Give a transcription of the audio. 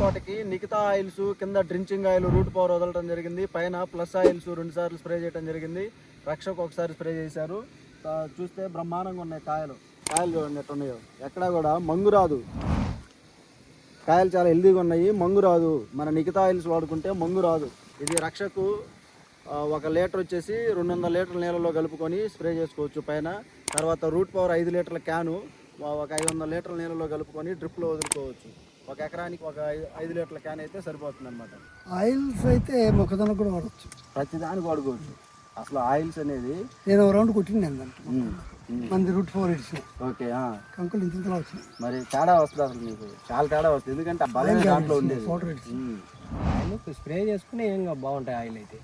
తోటకి మిగతా ఆయిల్స్ కింద డ్రించింగ్ ఆయిల్ రూట్ పవర్ వదలడం జరిగింది. పైన ప్లస్ ఆయిల్స్ రెండు సార్లు స్ప్రే చేయడం జరిగింది. రక్షకు ఒకసారి స్ప్రే చేశారు. చూస్తే బ్రహ్మాండంగా ఉన్నాయి కాయలు. కాయలు చూడండి ఎట్లా ఉన్నాయో. ఎక్కడా కూడా మంగు రాదు. కాయలు చాలా హెల్దీగా ఉన్నాయి. మంగు రాదు. మన మిగతా ఆయిల్స్ వాడుకుంటే మంగు రాదు. ఇది రక్షకు ఒక లీటర్ వచ్చేసి రెండు వందల లీటర్ల నీళ్ళలో కలుపుకొని స్ప్రే చేసుకోవచ్చు పైన. తర్వాత రూట్ పవర్ ఐదు లీటర్ల క్యాను ఒక ఐదు వందల లీటర్ల నీళ్ళలో కలుపుకొని డ్రిప్లో వదులుకోవచ్చు. ఒక ఎకరానికి ఒక ఐదు- ఐదు లీటర్ల క్యాన్ అయితే సరిపోతుంది అనమాట ఆయిల్స్ అయితే మొక్కజొన్న కూడా వాడచ్చు. ప్రతి దానికి వాడుకోవచ్చు. అసలు ఆయిల్స్ అనేది నేను ఒక రౌండ్ కొట్టింది మంది రూట్ ఫోర్ ఇడిచిన ఓకే ఆ. కంకులు ఇంత ఇంతలా వచ్చినాయి. మరి తేడా వస్తుంది అసలు మీకు? చాలా తేడా వస్తుంది. ఎందుకంటే ఆ బలమే దాంట్లో ఉండేది. స్ప్రే చేసుకుని ఏం బాగుంటాయి ఆయిల్ అయితే.